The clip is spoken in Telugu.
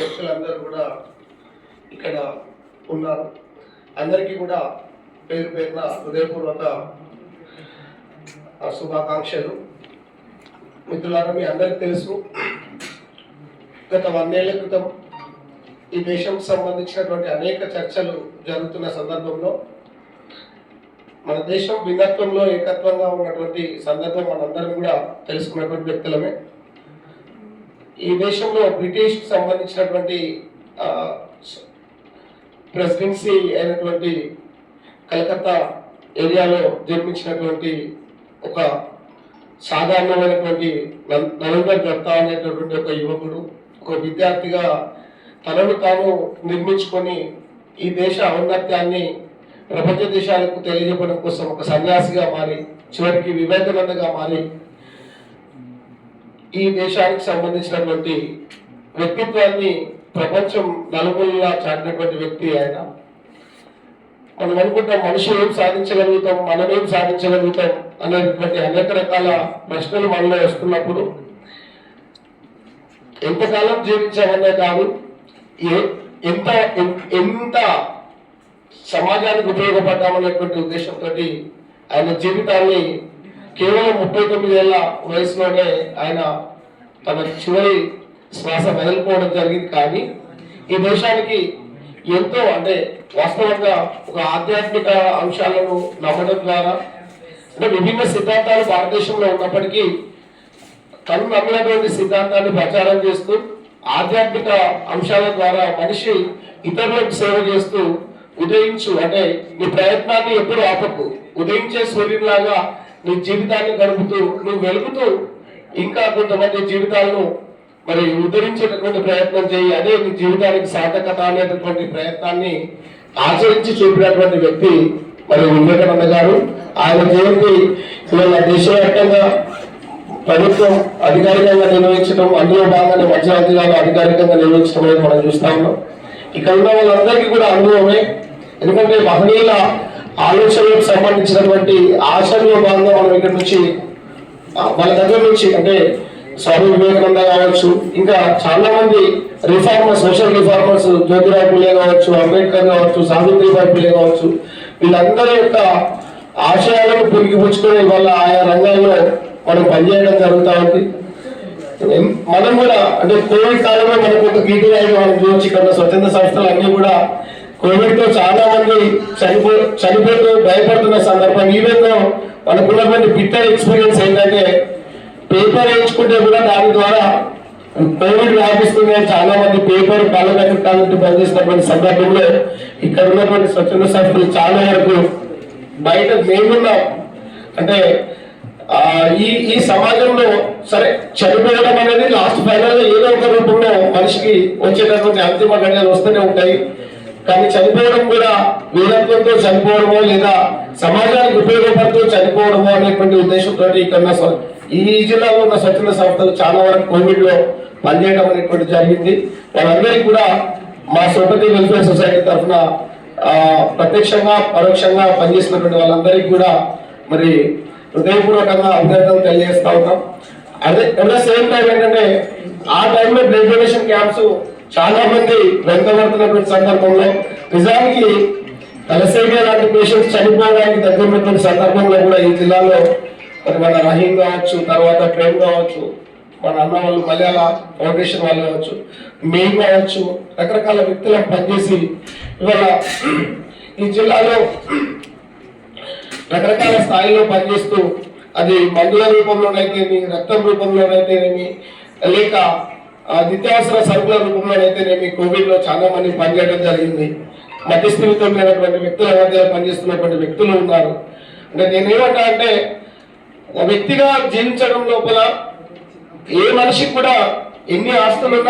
వ్యక్తులందరూ కూడా ఇక్కడ ఉన్నారు. అందరికీ కూడా పేరు పేరున హృదయపూర్వక శుభాకాంక్షలు. మిత్రులారా మీ అందరికీ తెలుసు గత వందేళ్ళ క్రితం ఈ దేశం సంబంధించినటువంటి అనేక చర్చలు జరుగుతున్న సందర్భంలో మన దేశం భిన్నత్వంలో ఏకత్వంగా ఉన్నటువంటి సందర్భం మనందరం కూడా తెలుసుకున్నటువంటి వ్యక్తులమే. ఈ దేశంలో బ్రిటిష్ సంబంధించినటువంటి ప్రెసిడెన్సీ అయినటువంటి కలకత్తా ఏరియాలో జన్మించినటువంటి ఒక సాధారణమైనటువంటి నన్- నరేందర్ దత్తా అనేటటువంటి ఒక యువకుడు ఒక విద్యార్థిగా తనను తాను నిర్మించుకొని ఈ దేశ ఔన్నత్యాన్ని ప్రపంచ దేశాలకు తెలియజెప్పడం కోసం ఒక సన్యాసిగా మారి చివరికి వివేకానందగా మారి ఈ దేశానికి సంబంధించినటువంటి వ్యక్తిత్వాన్ని ప్రపంచం నలుమూలలా చాటినటువంటి వ్యక్తి ఆయన. మనం అనుకుంటాం మనుషులు ఏం సాధించగలుగుతాం మనం ఏం సాధించగలుగుతాం అనేటువంటి అనేక రకాల ప్రశ్నలు మనలో వస్తున్నప్పుడు ఎంతకాలం జీవించామనే కాదు ఏ- ఎంత ఎంత సమాజానికి ఉపయోగపడ్డామనేటువంటి ఉద్దేశంతో ఆయన జీవితాన్ని కేవలం ముప్పై తొమ్మిది ఏళ్ళ వయసులోనే ఆయన తన చివరి శ్వాస వదులుకోవడం జరిగింది. కానీ ఈ దేశానికి ఎంతో అంటే వాస్తవంగా ఒక ఆధ్యాత్మిక అంశాలను నమ్మడం ద్వారా అంటే విభిన్న సిద్ధాంతాలు భారతదేశంలో ఉన్నప్పటికీ తను నమ్మినటువంటి సిద్ధాంతాన్ని ప్రచారం చేస్తూ ఆధ్యాత్మిక అంశాల ద్వారా మనిషి ఇతరులకు సేవ చేస్తూ ఉదయించు అంటే నీ ప్రయత్నాన్ని ఎప్పుడు ఆపకు. ఉదయించే సూర్యునిలాగా నీ జీవితాన్ని గడుపుతూ నువ్వు వెలుగుతూ ఇంకా కొంతమంది జీవితాలను మరి ఉద్ధరించేటటువంటి ప్రయత్నం చేయి. అదే నీ జీవితానికి సార్థకత అనేటటువంటి ప్రయత్నాన్ని ఆచరించి చూపినటువంటి వ్యక్తి మరి వివేకానంద గారు. ఆయన జయంతి ఇవాళ దేశవ్యాప్తంగా ప్రభుత్వం అధికారికంగా నిర్వహించడం అందులో భాగంగా మధ్యవర్తి గారు అధికారికంగా నిర్వహించడం అనేది మనం చూస్తా ఉన్నాం. ఇక్కడ ఉన్న వాళ్ళందరికీ కూడా అనుభవమే. ఎందుకంటే మహనీయుల ఆలోచనలకు సంబంధించినటువంటి ఆచరణలో భాగంగా మనం ఇక్కడ నుంచి వాళ్ళ దగ్గర నుంచి అంటే స్వామి వివేకానంద కావచ్చు ఇంకా చాలా మంది reformers social reformers Jyotirao Phule కావచ్చు అంబేద్కర్ కావచ్చు సావిత్రిబాయి పులే కావచ్చు వీళ్ళందరి యొక్క ఆశయాలను పురిగిపుచ్చుకొని వాళ్ళ ఆయా రంగాల్లో మనం పనిచేయడం జరుగుతూ ఉంది. మనం కూడా అంటే కోవిడ్ కాలంలో మనకు ఒక గీటీ రాయి మనం చూసి ఇక్కడ స్వతంత్ర సంస్థలు అన్ని కూడా కోవిడ్తో చాలా మంది చనిపో చనిపోతూ భయపడుతున్న సందర్భం. ఈవెన్ దో మనకున్నటువంటి బిట్టర్ ఎక్స్పీరియన్స్ ఏంటంటే పేపర్ వేయించుకుంటే కూడా దాని ద్వారా కోవిడ్ వ్యాపిస్తుంది చాలా మంది పేపర్ కళ్ళ కట్టాలంటే పనిచేసినటువంటి సందర్భంలో ఇక్కడ ఉన్నటువంటి స్వచ్ఛంద సంస్థలు చాలా వరకు బయట మేమున్నాం అంటే ఈ ఈ సమాజంలో సరే చనిపోవడం అనేది లాస్ట్ ఫైనల్ ఏదో ఒక రూపంలో మనిషికి వచ్చేటటువంటి అంతిమ గడియలు వస్తూనే ఉంటాయి. కానీ చనిపోవడం కూడా వీరత్వంతో చనిపోవడమో లేదా సమాజానికి ఉపయోగపడుతూ చనిపోవడమో అనేటువంటి ఉద్దేశంతో ఇక్కడ ఈ జిల్లాలో ఉన్న స్వచ్ఛంద సంస్థలు చాలా వరకు కోవిడ్లో పనిచేయడం అనేటువంటి జరిగింది. వాళ్ళందరికీ కూడా మా సొసైటీ వెల్ఫేర్ సొసైటీ తరఫున ప్రత్యక్షంగా పరోక్షంగా పనిచేసినటువంటి వాళ్ళందరికీ కూడా మరి హృదయపూర్వకంగా అభినందనలు తెలియజేస్తా ఉన్నాం. అదే సేమ్ టైం ఏంటంటే ఆ టైంలో బ్లడ్ డొనేషన్ క్యాంప్స్ చాలా మంది వెనుకబడుతున్నటువంటి సందర్భంలో నిజానికి తలసేమియా లాంటి పేషెంట్స్ చనిపోవడానికి దగ్గరున్నటువంటి సందర్భంలో కూడా ఈ జిల్లాలో మరి మన రహీం కావచ్చు తర్వాత ప్రేమ్ కావచ్చు మన అన్న వాళ్ళు మలయాళ ఫౌండేషన్ వాళ్ళు కావచ్చు మేము కావచ్చు రకరకాల వ్యక్తులకు పనిచేసి ఇవాళ ఈ జిల్లాలో రకరకాల స్థాయిలో పనిచేస్తూ అది మందుల రూపంలోనైతేనేమి రక్తం రూపంలోనైతేనేమి లేక నిత్యావసర సరుకుల రూపంలోనైతేనేమి కోవిడ్లో చాలా మంది పనిచేయడం జరిగింది. మధ్యస్థితితో లేనటువంటి వ్యక్తుల మధ్య పనిచేస్తున్నటువంటి వ్యక్తులు ఉన్నారు. అంటే నేనేమంటా అంటే వ్యక్తిగా జీవించడం లోపల ఏ మనిషికి కూడా ఎన్ని ఆస్తులు